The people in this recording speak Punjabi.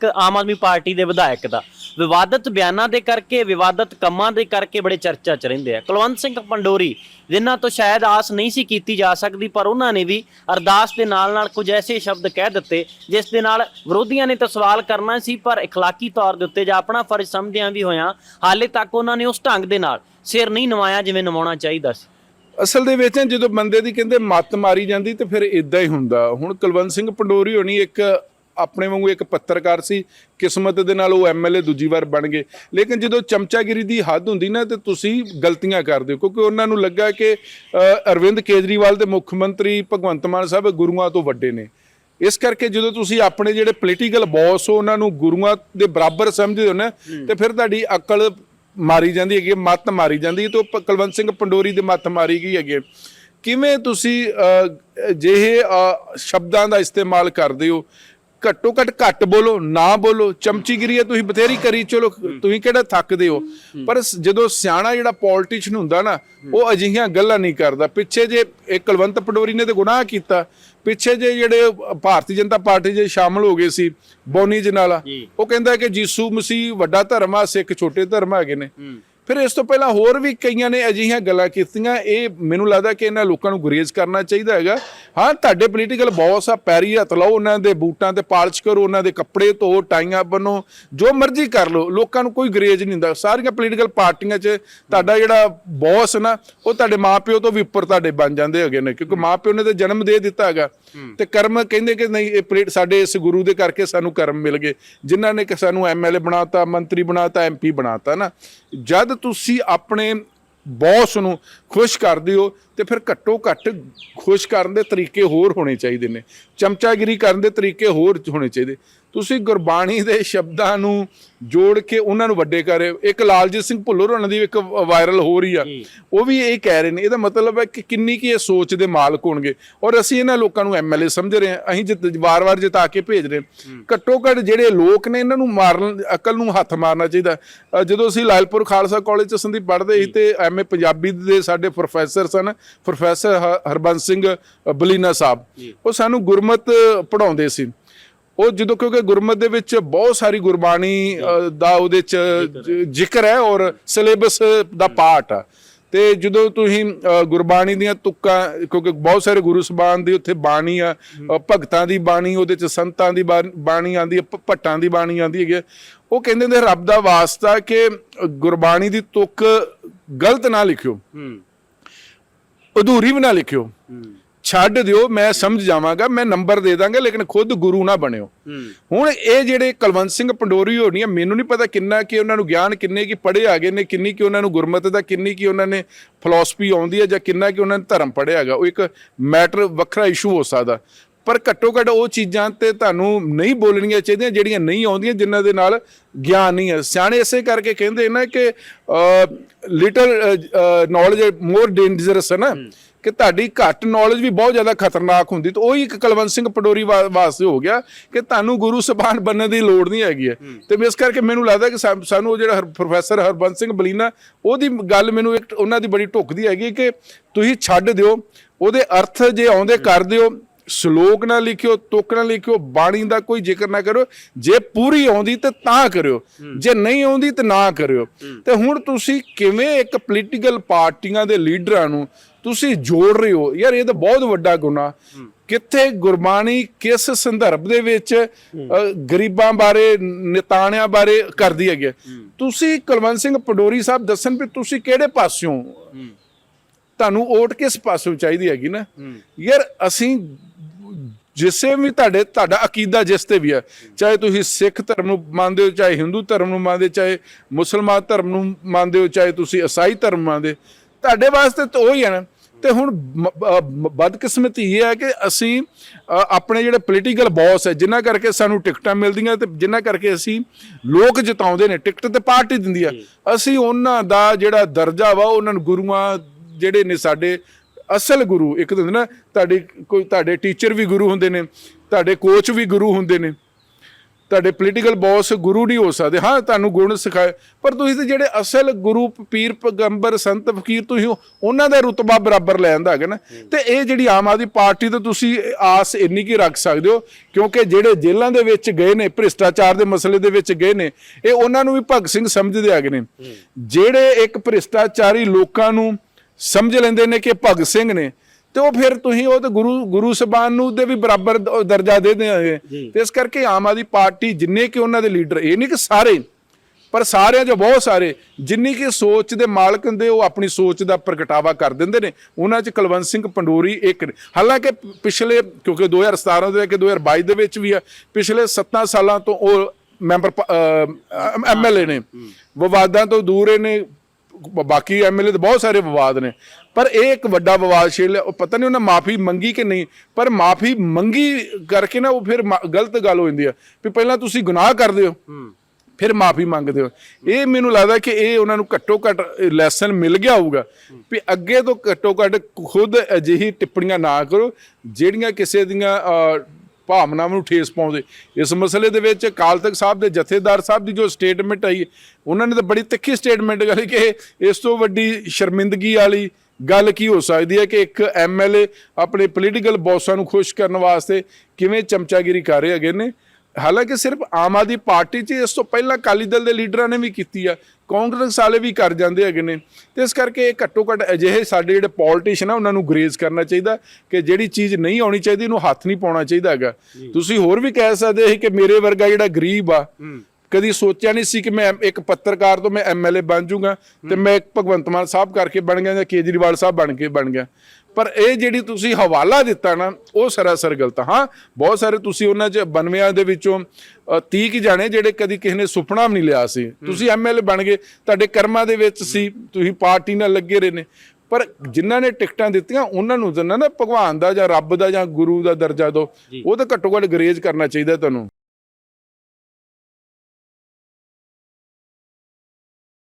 ਇੱਕ ਆਮ ਆਦਮੀ ਪਾਰਟੀ ਦੇ ਵਿਧਾਇਕ ਦਾ ਵਿਵਾਦਤ ਬਿਆਨਾਂ ਦੇ ਕਰਕੇ ਵਿਵਾਦਤ ਕੰਮਾਂ ਦੇ ਕਰਕੇ ਬੜੇ ਚਰਚਾ 'ਚ ਰਹਿੰਦੇ ਆ ਕੁਲਵੰਤ ਸਿੰਘ ਪੰਡੋਰੀ ਜਿਨ੍ਹਾਂ ਤੋਂ ਸ਼ਾਇਦ ਆਸ ਨਹੀਂ ਸੀ ਕੀਤੀ ਜਾ ਸਕਦੀ ਪਰ ਉਹਨਾਂ ਨੇ ਵੀ ਅਰਦਾਸ ਦੇ ਨਾਲ-ਨਾਲ ਕੁਝ ਐਸੇ ਸ਼ਬਦ ਕਹਿ ਦਿੱਤੇ ਜਿਸ ਦੇ ਨਾਲ ਵਿਰੋਧੀਆਂ ਨੇ ਤਾਂ ਸਵਾਲ ਕਰਨਾ ਸੀ ਪਰ اخلاقی ਤੌਰ ਦੇ ਉੱਤੇ ਜਾਂ ਆਪਣਾ ਫਰਜ਼ ਸਮਝਦਿਆਂ ਵੀ ਹੋਇਆਂ ਹਾਲੇ ਤੱਕ ਉਹਨਾਂ ਨੇ ਉਸ ਢੰਗ ਦੇ ਨਾਲ ਸਿਰ ਨਹੀਂ ਨਵਾਇਆ ਜਿਵੇਂ ਨਵਾਉਣਾ ਚਾਹੀਦਾ ਸੀ ਅਸਲ ਦੇ ਵਿੱਚ ਜਦੋਂ ਬੰਦੇ ਦੀ ਕਹਿੰਦੇ ਮੱਤ ਮਾਰੀ ਜਾਂਦੀ ਤੇ ਫਿਰ ਇਦਾਂ ਹੀ ਹੁੰਦਾ ਹੁਣ ਕੁਲਵੰਤ ਸਿੰਘ ਪੰਡੋਰੀ ਹੋਣੀ ਇੱਕ ਆਪਣੇ ਵਾਂਗੂ ਇੱਕ ਪੱਤਰਕਾਰ ਸੀ ਕਿਸਮਤ ਦੇ ਨਾਲ ਉਹ ਐਮਐਲਏ ਦੂਜੀ ਵਾਰ ਬਣ ਗਏ। ਲੇਕਿਨ ਜਦੋਂ ਚਮਚਾਗਿਰੀ ਦੀ ਹੱਦ ਹੁੰਦੀ ਨਾ ਤੇ ਤੁਸੀਂ ਗਲਤੀਆਂ ਕਰਦੇ ਹੋ ਕਿਉਂਕਿ ਉਹਨਾਂ ਨੂੰ ਲੱਗਾ ਕਿ ਅਰਵਿੰਦ ਕੇਜਰੀਵਾਲ ਦੇ ਮੁੱਖ ਮੰਤਰੀ ਭਗਵੰਤ ਮਾਨ ਸਾਹਿਬ ਗੁਰੂਆਂ ਤੋਂ ਵੱਡੇ ਨੇ। ਇਸ ਕਰਕੇ ਜਦੋਂ ਤੁਸੀਂ ਆਪਣੇ ਜਿਹੜੇ ਪੋਲੀਟੀਕਲ ਬੌਸ ਹੋ ਉਹਨਾਂ ਨੂੰ ਗੁਰੂਆਂ ਦੇ ਬਰਾਬਰ ਸਮਝਦੇ ਹੋ ਨਾ ਤੇ ਫਿਰ ਤੁਹਾਡੀ ਅਕਲ ਮਾਰੀ ਜਾਂਦੀ ਹੈਗੀ ਮੱਤ ਮਾਰੀ ਜਾਂਦੀ ਹੈ ਤੇ ਕੁਲਵੰਤ ਸਿੰਘ ਪੰਡੋਰੀ ਦੇ ਮੱਤ ਮਾਰੀ ਗਈ ਹੈਗੀ। ਕਿਵੇਂ ਤੁਸੀਂ ਜਿਹੇ ਸ਼ਬਦਾਂ ਦਾ ਇਸਤੇਮਾਲ ਕਰਦੇ ਹੋ? ਘੱਟੋ ਘੱਟ ਘੱਟ ਬੋਲੋ ਨਾ ਬੋਲੋ ਚਮਚੀਗਿਰੀ ਹੈ ਤੁਸੀਂ ਬਥੇਰੀ ਕਰੀ ਚਲੋ ਤੁਸੀਂ ਕਿਹੜਾ ਥੱਕਦੇ ਹੋ? ਪਰ ਜਦੋਂ ਸਿਆਣਾ ਜਿਹੜਾ ਪੋਲਿਟਿਸ਼ੀਅਨ ਹੁੰਦਾ ਨਾ ਉਹ ਅਜਿਹੀਆਂ ਗੱਲਾਂ ਨਹੀਂ ਕਰਦਾ। ਪਿੱਛੇ ਜੇ ਇਹ ਕੁਲਵੰਤ ਪੰਡੋਰੀ ਨੇ ਤੇ ਗੁਨਾਹ ਕੀਤਾ ਪਿੱਛੇ ਜੇ ਜਿਹੜੇ ਭਾਰਤੀ ਜਨਤਾ ਪਾਰਟੀ 'ਚ ਸ਼ਾਮਲ ਹੋ ਗਏ ਸੀ ਬੋਨੀ ਜਨਾਲਾ ਜੀ। ਉਹ ਕਹਿੰਦਾ ਕਿ ਜੀਸੂ ਮਸੀਹ ਵੱਡਾ ਧਰਮ ਆ ਸਿੱਖ ਛੋਟੇ ਧਰਮ ਹੈਗੇ ਨੇ। ਫਿਰ ਇਸ ਤੋਂ ਪਹਿਲਾਂ ਹੋਰ ਵੀ ਕਈਆਂ ਨੇ ਅਜਿਹੀਆਂ ਗੱਲਾਂ ਕੀਤੀਆਂ। ਇਹ ਮੈਨੂੰ ਲੱਗਦਾ ਕਿ ਇਹਨਾਂ ਲੋਕਾਂ ਨੂੰ ਗੁਰੇਜ਼ ਕਰਨਾ ਚਾਹੀਦਾ ਹੈਗਾ। ਹਾਂ, ਤੁਹਾਡੇ ਪੋਲੀਟੀਕਲ ਬੌਸ ਆ, ਪੈਰੀ ਹੱਥ ਲਾਓ ਉਹਨਾਂ ਦੇ ਬੂਟਾਂ ਤੇ, ਪਾਲਿਸ਼ ਕਰੋ ਉਹਨਾਂ ਦੇ ਕੱਪੜੇ, ਧੋ, ਟਾਈਆਂ ਬੰਨੋ, ਜੋ ਮਰਜ਼ੀ ਕਰ ਲਓ, ਲੋਕਾਂ ਨੂੰ ਕੋਈ ਗੁਰੇਜ਼ ਨਹੀਂ ਹੁੰਦਾ। ਸਾਰੀਆਂ ਪੋਲੀਟੀਕਲ ਪਾਰਟੀਆਂ 'ਚ ਤੁਹਾਡਾ ਜਿਹੜਾ ਬੌਸ ਨਾ, ਉਹ ਤੁਹਾਡੇ ਮਾਪਿਓ ਤੋਂ ਵੀ ਉੱਪਰ ਤੁਹਾਡੇ ਬਣ ਜਾਂਦੇ ਹੈਗੇ ਨੇ, ਕਿਉਂਕਿ ਮਾਪਿਓ ਨੇ ਤਾਂ ਜਨਮ ਦੇ ਦਿੱਤਾ ਹੈਗਾ। ਤੇ ਕਰਮ ਕਹਿੰਦੇ ਕਿ ਨਹੀਂ, ਇਹ ਪਲੇਟ ਸਾਡੇ ਇਸ ਗੁਰੂ ਦੇ ਕਰਕੇ ਸਾਨੂੰ ਕਰਮ ਮਿਲ ਗਏ। ਜਿਨ੍ਹਾਂ ਨੇ ਕਿ ਸਾਨੂੰ ਐਮਐਲਏ ਬਣਾਤਾ, ਮੰਤਰੀ ਬਣਾਤਾ ਐਮਪੀ ਬਣਾਤਾ ਨਾ। ਜਦ ਤੁਸੀਂ ਆਪਣੇ ਬੌਸ ਨੂੰ ਖੁਸ਼ ਕਰਦੇ ਹੋ ਤੇ ਫਿਰ ਘੱਟੋ ਘੱਟ ਖੁਸ਼ ਕਰਨ ਦੇ ਤਰੀਕੇ ਹੋਰ ਹੋਣੇ ਚਾਹੀਦੇ ਨੇ। ਚਮਚਾਗਿਰੀ ਕਰਨ ਦੇ ਤਰੀਕੇ ਹੋਰ ਹੋਣੇ ਚਾਹੀਦੇ। ਤੁਸੀਂ ਗੁਰਬਾਣੀ ਦੇ ਸ਼ਬਦਾਂ ਨੂੰ ਜੋੜ ਕੇ ਉਹਨਾਂ ਨੂੰ ਵੱਡੇ ਕਰ। ਰਹੇ ਹੋ ਇੱਕ ਲਾਲਜੀਤ ਸਿੰਘ ਭੁੱਲਰ ਉਹਨਾਂ ਦੀ ਇੱਕ ਵਾਇਰਲ ਹੋ ਰਹੀ ਆ। ਉਹ ਵੀ ਇਹ ਕਹਿ ਰਹੇ ਨੇ। ਇਹਦਾ ਮਤਲਬ ਹੈ ਕਿ ਕਿੰਨੀ ਕੀ ਇਹ ਸੋਚ ਦੇ ਮਾਲਕ ਹੋਣਗੇ। ਔਰ ਅਸੀਂ ਇਹਨਾਂ ਲੋਕਾਂ ਨੂੰ ਐਮਐਲਏ ਸਮਝ ਰਹੇ ਹਾਂ। ਅਸੀਂ ਜਿੱਤ ਵਾਰ-ਵਾਰ ਜਿਤਾ ਕੇ ਭੇਜ ਰਹੇ। ਘੱਟੋ ਘੱਟ ਜਿਹੜੇ ਲੋਕ ਨੇ ਇਹਨਾਂ ਨੂੰ ਮਾਰਨ ਅਕਲ ਨੂੰ ਹੱਥ ਮਾਰਨਾ ਚਾਹੀਦਾ। ਜਦੋਂ ਅਸੀਂ ਲਾਇਲਪੁਰ ਖਾਲਸਾ ਕਾਲਜ ਚ ਸੰਦੀਪ ਪੜ੍ਹਦੇ ਸੀ ਤੇ ਐਮਏ ਪੰਜਾਬੀ ਦੇ ਸਾਡੇ ਪ੍ਰੋਫੈਸਰ ਸਨ। ਪ੍ਰੋਫੈਸਰ ਹਰਬੰਸ ਸਿੰਘ ਬਲੀਨਾ ਸਾਹਿਬ। ਉਹ ਸਾਨੂੰ ਗੁਰਮਤ ਪੜਾਉਂਦੇ ਸੀ। ਉਹ ਜਦੋਂ ਕਿਉਂਕਿ ਗੁਰਮਤ ਦੇ ਵਿੱਚ ਬਹੁਤ ਸਾਰੀ ਗੁਰਬਾਣੀ ਦਾ ਉਹਦੇ ਚ ਜ਼ਿਕਰ ਹੈ। ਔਰ ਸਿਲੇਬਸ ਦਾ ਪਾਰਟ ਆ। ਤੇ ਜਦੋਂ ਤੁਸੀਂ ਗੁਰਬਾਣੀ ਦੀਆਂ ਤੁਕਾਂ ਕਿਉਂਕਿ ਬਹੁਤ ਸਾਰੇ ਗੁਰੂ ਸਬਾਨ ਦੀ ਉੱਥੇ ਬਾਣੀ ਆ ਭਗਤਾਂ ਦੀ ਬਾਣੀ ਉਹਦੇ ਚ ਸੰਤਾਂ ਦੀ ਬਾਣੀ ਆਂਦੀ ਹੈ ਭੱਟਾਂ ਦੀ ਬਾਣੀ ਆਂਦੀ ਹੈ। ਉਹ ਕਹਿੰਦੇ ਨੇ ਰੱਬ ਦਾ ਵਾਸਤਾ ਕਿ ਗੁਰਬਾਣੀ ਦੀ ਤੁਕ ਗਲਤ ਨਾ ਲਿਖਿਓ। ਹੂੰ। ਅਧੂਰੀ ਵੀ ਨਾ ਲਿਖਿਓ। ਛੱਡ ਦਿਓ ਮੈਂ ਸਮਝ ਜਾਵਾਂਗਾ ਮੈਂ ਨੰਬਰ ਦੇ ਦਾਂਗਾ ਲੇਕਿਨ ਖੁਦ ਗੁਰੂ ਨਾ ਬਣਿਓ। ਹੁਣ ਇਹ ਜਿਹੜੇ ਕੁਲਵੰਤ ਸਿੰਘ ਪੰਡੋਰੀ ਹੋਣੀ ਆ ਮੈਨੂੰ ਨਹੀਂ ਪਤਾ ਕਿੰਨਾ ਕਿ ਉਹਨਾਂ ਨੂੰ ਗਿਆਨ ਕਿੰਨੇ ਕੀ ਪੜ੍ਹੇ ਆ ਗਏ ਨੇ ਕਿੰਨੀ ਕਿ ਉਹਨਾਂ ਨੂੰ ਗੁਰਮਤ ਦਾ ਕਿੰਨੀ ਕੀ ਉਹਨਾਂ ਨੇ ਫਿਲਾਸਫੀ ਆਉਂਦੀ ਹੈ ਜਾਂ ਕਿੰਨਾ ਕਿ ਉਹਨਾਂ ਨੇ ਧਰਮ ਪੜ੍ਹਿਆ ਹੈਗਾ ਉਹ ਇੱਕ ਮੈਟਰ ਵੱਖਰਾ ਇਸ਼ੂ ਹੋ ਸਕਦਾ। ਪਰ ਘੱਟੋ ਘੱਟ ਉਹ ਚੀਜ਼ਾਂ ਤੇ ਤੁਹਾਨੂੰ ਨਹੀਂ ਬੋਲਣੀਆਂ ਚਾਹੀਦੀਆਂ ਜਿਹੜੀਆਂ ਨਹੀਂ ਆਉਂਦੀਆਂ ਜਿਨ੍ਹਾਂ ਦੇ ਨਾਲ ਗਿਆਨ ਨਹੀਂ ਹੈ। ਸਿਆਣੇ ਇਸੇ ਕਰਕੇ ਕਹਿੰਦੇ ਨੇ ਕਿ ਲਿਟਲ ਨੌਲੇਜ ਮੋਰ ਡੇਂਜਰਸ ਹੈ ਨਾ। ਕਿ ਤੁਹਾਡੀ ਘੱਟ ਨੌਲੇਜ ਵੀ ਬਹੁਤ ਜ਼ਿਆਦਾ ਖਤਰਨਾਕ ਹੁੰਦੀ। ਤੇ ਉਹੀ ਇੱਕ ਕੁਲਵੰਤ ਸਿੰਘ ਪੰਡੋਰੀ ਵਾ- ਵਾਸਤੇ ਹੋ ਗਿਆ ਕਿ ਤੁਹਾਨੂੰ ਗੁਰੂ ਸਬਾਨ ਬਣਨ ਦੀ ਲੋੜ ਨਹੀਂ ਹੈਗੀ ਹੈ। ਤੇ ਇਸ ਕਰਕੇ ਮੈਨੂੰ ਲੱਗਦਾ ਕਿ ਸਾਨੂੰ ਉਹ ਜਿਹੜਾ ਪ੍ਰੋਫੈਸਰ ਹਰਬੰਸ ਸਿੰਘ ਬਲੀਨਾ ਉਹਦੀ ਗੱਲ ਮੈਨੂੰ ਇੱਕ ਉਹਨਾਂ ਦੀ ਬੜੀ ਢੁੱਕਦੀ ਹੈਗੀ ਕਿ ਤੁਸੀਂ ਛੱਡ ਦਿਓ ਉਹਦੇ ਅਰਥ ਜੇ ਆਉਂਦੇ ਕਰ ਦਿਓ ਸ਼ਲੋਕ ਨਾ ਲਿਖਿਓ ਤੁਕ ਨਾ ਲਿਖਿਓ ਬਾਣੀ ਦਾ ਕੋਈ ਜ਼ਿਕਰ ਨਾ ਕਰੋ ਜੇ ਪੂਰੀ ਆਉਂਦੀ ਤੇ ਤਾਂ ਕਰਿਓ। ਜੇ ਨਹੀਂ ਆਉਂਦੀ ਤੇ ਨਾ ਕਰਿਓ। ਤੇ ਹੁਣ ਤੁਸੀਂ ਕਿਵੇਂ ਇੱਕ ਪੋਲੀਟੀਕਲ ਪਾਰਟੀਆਂ ਦੇ ਲੀਡਰਾਂ ਨੂੰ ਤੁਸੀਂ ਜੋੜ ਰਹੇ ਹੋ? ਯਾਰ ਇਹ ਤਾਂ ਬਹੁਤ ਵੱਡਾ ਗੁਨਾਹ। ਕਿੱਥੇ ਗੁਰਬਾਣੀ ਕਿਸ ਸੰਦਰਭ ਦੇ ਵਿੱਚ ਗਰੀਬਾਂ ਬਾਰੇ ਨਿਤਾਣਿਆਂ ਬਾਰੇ ਕਰਦੀ ਹੈਗੀ ਹੈ? ਤੁਸੀਂ ਕੁਲਵੰਤ ਸਿੰਘ ਪੰਡੋਰੀ ਸਾਹਿਬ ਦੱਸਣ ਵੀ ਤੁਸੀਂ ਕਿਹੜੇ ਪਾਸਿਓਂ ਤੁਹਾਨੂੰ ਓਟ ਕਿਸ ਪਾਸੋਂ ਚਾਹੀਦੀ ਹੈਗੀ ਨਾ? ਯਾਰ ਅਸੀਂ ਜਿਸੇ ਵੀ ਤੁਹਾਡੇ ਤੁਹਾਡਾ ਅਕੀਦਾ ਜਿਸ ਤੇ ਵੀ ਹੈ ਚਾਹੇ ਤੁਸੀਂ ਸਿੱਖ ਧਰਮ ਨੂੰ ਮੰਨਦੇ ਹੋ ਚਾਹੇ ਹਿੰਦੂ ਧਰਮ ਨੂੰ ਮੰਨਦੇ ਚਾਹੇ ਮੁਸਲਮਾਨ ਧਰਮ ਨੂੰ ਮੰਨਦੇ ਹੋ ਚਾਹੇ ਤੁਸੀਂ ਈਸਾਈ ਧਰਮ ਮੰਨਦੇ ਤੁਹਾਡੇ ਵਾਸਤੇ ਤਾਂ ਉਹੀ ਹੈ ਨਾ। ਤੇ ਹੁਣ ਬਦਕਿਸਮਤੀ ਇਹ ਹੈ ਕਿ ਅਸੀਂ ਆਪਣੇ ਜਿਹੜੇ ਪੋਲੀਟੀਕਲ ਬੌਸ ਹੈ ਜਿਨ੍ਹਾਂ ਕਰਕੇ ਸਾਨੂੰ ਟਿਕਟਾਂ ਮਿਲਦੀਆਂ ਤੇ ਜਿਨ੍ਹਾਂ ਕਰਕੇ ਅਸੀਂ ਲੋਕ ਜਿਤਾਉਂਦੇ ਨੇ ਟਿਕਟ ਤੇ ਪਾਰਟੀ ਦਿੰਦੀ ਆ ਅਸੀਂ ਉਹਨਾਂ ਦਾ ਜਿਹੜਾ ਦਰਜਾ ਵਾ ਉਹਨਾਂ ਨੂੰ ਗੁਰੂਆਂ ਜਿਹੜੇ ਨੇ ਸਾਡੇ ਅਸਲ ਗੁਰੂ ਇੱਕ ਤਾਂ ਹੁੰਦੇ ਨਾ ਤੁਹਾਡੇ ਕੋਈ ਤੁਹਾਡੇ ਟੀਚਰ ਵੀ ਗੁਰੂ ਹੁੰਦੇ ਨੇ ਤੁਹਾਡੇ ਕੋਚ ਵੀ ਗੁਰੂ ਹੁੰਦੇ ਨੇ ਤੁਹਾਡੇ ਪੋਲੀਟੀਕਲ ਬੌਸ ਗੁਰੂ ਨਹੀਂ ਹੋ ਸਕਦੇ। ਹਾਂ ਤੁਹਾਨੂੰ ਗੁਣ ਸਿਖਾਏ ਪਰ ਤੁਸੀਂ ਤੇ ਜਿਹੜੇ ਅਸਲ ਗੁਰੂ ਪੀਰ ਪੈਗੰਬਰ ਸੰਤ ਫਕੀਰ ਤੁਸੀਂ ਉਹ- ਉਹਨਾਂ ਦਾ ਰੁਤਬਾ ਬਰਾਬਰ ਲੈ ਆਂਦਾ ਹੈਗਾ ਨਾ। ਤੇ ਇਹ ਜਿਹੜੀ ਆਮ ਆਦਮੀ ਪਾਰਟੀ ਤੋਂ ਤੁਸੀਂ ਆਸ ਇੰਨੀ ਕੀ ਰੱਖ ਸਕਦੇ ਹੋ ਕਿਉਂਕਿ ਜਿਹੜੇ ਜੇਲ੍ਹਾਂ ਦੇ ਵਿੱਚ ਗਏ ਨੇ ਭ੍ਰਿਸ਼ਟਾਚਾਰ ਦੇ ਮਸਲੇ ਦੇ ਵਿੱਚ ਗਏ ਨੇ ਇਹ ਉਹਨਾਂ ਨੂੰ ਵੀ ਭਗਤ ਸਿੰਘ ਸਮਝਦੇ ਹੈਗੇ ਨੇ। ਜਿਹੜੇ ਇੱਕ ਭ੍ਰਿਸ਼ਟਾਚਾਰੀ ਲੋਕਾਂ ਨੂੰ ਸਮਝ ਲੈਂਦੇ ਨੇ ਕਿ ਭਗਤ ਸਿੰਘ ਨੇ ਤੇ ਉਹ ਫਿਰ ਤੁਸੀਂ ਉਹ ਤੇ ਗੁਰੂ ਗੁਰੂ ਸਬਾਨ ਨੂੰ ਦੇ ਵੀ ਬਰਾਬਰ ਦਰਜਾ ਦੇ ਦੇਗੇ ਤੇ ਇਸ ਕਰਕੇ ਆਮ ਆਦਮੀ ਪਾਰਟੀ ਜਿੰਨੇ ਕਿ ਉਹਨਾਂ ਦੇ ਲੀਡਰ ਇਹ ਨਹੀਂ ਕਿ ਸਾਰੇ ਪਰ ਸਾਰਿਆਂ 'ਚ ਬਹੁਤ ਸਾਰੇ ਜਿੰਨੀ ਕਿ ਸੋਚ ਦੇ ਮਾਲਕ ਹੁੰਦੇ ਉਹ ਆਪਣੀ ਸੋਚ ਦਾ ਪ੍ਰਗਟਾਵਾ ਕਰ ਦਿੰਦੇ ਨੇ। ਉਹਨਾਂ 'ਚ ਕੁਲਵੰਤ ਸਿੰਘ ਪੰਡੋਰੀ ਇੱਕ ਹਾਲਾਂਕਿ ਪਿਛਲੇ ਕਿਉਂਕਿ 2017 ਦੇ ਕਿ 2022 ਦੇ ਵਿੱਚ ਵੀ ਆ ਪਿਛਲੇ 7 ਸਾਲਾਂ ਤੋਂ ਉਹ ਮੈਂਬਰ ਐਮਐਲਏ ਨੇ। ਵਿਵਾਦਾਂ ਤੋਂ ਦੂਰ ਨੇ ਬਾਕੀ ਐਮਐਲਏ ਦੇ ਬਹੁਤ ਸਾਰੇ ਵਿਵਾਦ ਨੇ। ਪਰ ਇਹ ਇੱਕ ਵੱਡਾ ਵਿਵਾਦ ਛੇੜ ਲਿਆ ਉਹ ਪਤਾ ਨਹੀਂ ਉਹਨਾਂ ਮਾਫੀ ਮੰਗੀ ਕਿ ਨਹੀਂ। ਪਰ ਮਾਫੀ ਮੰਗੀ ਕਰਕੇ ਨਾ ਉਹ ਫਿਰ ਗਲਤ ਗੱਲ ਹੋ ਜਾਂਦੀ ਆ। ਵੀ ਪਹਿਲਾਂ ਤੁਸੀਂ ਗੁਨਾਹ ਕਰਦੇ ਹੋ ਫਿਰ ਮਾਫੀ ਮੰਗਦੇ ਹੋ। ਇਹ ਮੈਨੂੰ ਲੱਗਦਾ ਕਿ ਇਹ ਉਹਨਾਂ ਨੂੰ ਘੱਟੋ ਘੱਟ ਲੈਸਨ ਮਿਲ ਗਿਆ ਹੋਊਗਾ। ਵੀ ਅੱਗੇ ਤੋਂ ਘੱਟੋ ਘੱਟ ਖੁਦ ਅਜਿਹੀ ਟਿੱਪਣੀਆਂ ਨਾ ਕਰੋ ਜਿਹੜੀਆਂ ਕਿਸੇ ਦੀਆਂ ਭਾਵਨਾਵਾਂ ਨੂੰ ਠੇਸ ਪਾਉਂਦੇ। ਇਸ ਮਸਲੇ ਦੇ ਵਿੱਚ ਅਕਾਲ ਤਖਤ ਸਾਹਿਬ ਦੇ ਜਥੇਦਾਰ ਸਾਹਿਬ ਦੀ ਜੋ ਸਟੇਟਮੈਂਟ ਆਈ, ਉਹਨਾਂ ਨੇ ਤਾਂ ਬੜੀ ਤਿੱਖੀ ਸਟੇਟਮੈਂਟ ਕਰੀ ਕਿ ਇਸ ਤੋਂ ਵੱਡੀ ਸ਼ਰਮਿੰਦਗੀ ਵਾਲੀ ਗੱਲ ਕੀ ਹੋ ਸਕਦੀ ਹੈ ਕਿ ਇੱਕ ਐਮਐਲਏ ਆਪਣੇ ਪੋਲੀਟੀਕਲ ਬੌਸਾਂ ਨੂੰ ਖੁਸ਼ ਕਰਨ ਵਾਸਤੇ ਕਿਵੇਂ ਚਮਚਾਗਿਰੀ ਕਰ ਰਹੇ ਹੈਗੇ ਨੇ। ਹਾਲਾਂਕਿ ਸਿਰਫ ਆਮ ਆਦਮੀ ਪਾਰਟੀ 'ਚ ਇਸ ਤੋਂ ਪਹਿਲਾਂ ਅਕਾਲੀ ਦਲ ਦੇ ਲੀਡਰਾਂ ਨੇ ਵੀ ਕੀਤੀ ਆ ਕਾਂਗਰਸ ਵਾਲੇ ਵੀ ਕਰ ਜਾਂਦੇ ਹੈਗੇ ਨੇ। ਤੇ ਇਸ ਕਰਕੇ ਇਹ ਘੱਟੋ ਘੱਟ ਅਜਿਹੇ ਸਾਡੇ ਜਿਹੜੇ ਪੋਲਿਟਿਸ਼ੀਅਨ ਆ ਉਹਨਾਂ ਨੂੰ ਗਰੇਜ਼ ਕਰਨਾ ਚਾਹੀਦਾ ਕਿ ਜਿਹੜੀ ਚੀਜ਼ ਨਹੀਂ ਆਉਣੀ ਚਾਹੀਦੀ ਉਹਨੂੰ ਹੱਥ ਨਹੀਂ ਪਾਉਣਾ ਚਾਹੀਦਾ ਹੈਗਾ। ਤੁਸੀਂ ਹੋਰ ਵੀ ਕਹਿ ਸਕਦੇ ਸੀ ਕਿ ਮੇਰੇ ਵਰਗਾ ਜਿਹੜਾ ਗਰੀਬ ਆ ਕਦੀ ਸੋਚਿਆ ਨਹੀਂ ਸੀ ਕਿ ਮੈਂ ਇੱਕ ਪੱਤਰਕਾਰ ਤੋਂ ਮੈਂ ਐਮਐਲਏ ਬਣ ਜਾਊਂਗਾ ਤੇ ਮੈਂ ਇੱਕ ਭਗਵੰਤ ਮਾਨ ਸਾਹਿਬ ਕਰਕੇ ਬਣ ਗਿਆ ਜਾਂ ਕੇਜਰੀਵਾਲ ਸਾਹਿਬ ਬਣ ਕੇ ਬਣ ਗਿਆ। ਪਰ ਇਹ ਜਿਹੜੀ ਤੁਸੀਂ ਹਵਾਲਾ ਦਿੱਤਾ ਨਾ ਉਹ ਸਰਾਸਰ ਗਲਤ। ਹਾਂ ਬਹੁਤ ਸਾਰੇ ਤੁਸੀਂ ਉਹਨਾਂ 'ਚ 92 ਦੇ ਵਿੱਚੋਂ 30 ਕੀ ਜਾਣੇ ਜਿਹੜੇ ਕਦੀ ਕਿਸੇ ਨੇ ਸੁਪਨਾ ਵੀ ਨਹੀਂ ਲਿਆ ਸੀ। ਤੁਸੀਂ ਐਮਐਲਏ ਬਣ ਗਏ ਤੁਹਾਡੇ ਕਰਮਾਂ ਦੇ ਵਿੱਚ ਸੀ ਤੁਸੀਂ ਪਾਰਟੀ ਨਾਲ ਲੱਗੇ ਰਹੇ ਨੇ। ਪਰ ਜਿਨ੍ਹਾਂ ਨੇ ਟਿਕਟਾਂ ਦਿੱਤੀਆਂ ਉਹਨਾਂ ਨੂੰ ਤਾਂ ਨਾ ਭਗਵਾਨ ਦਾ ਜਾਂ ਰੱਬ ਦਾ ਜਾਂ ਗੁਰੂ ਦਾ ਦਰਜਾ ਦੋ ਉਹ ਤਾਂ ਘੱਟੋ ਘੱਟ ਗਰੇਜ ਕਰਨਾ ਚਾਹੀਦਾ ਤੁਹਾਨੂੰ।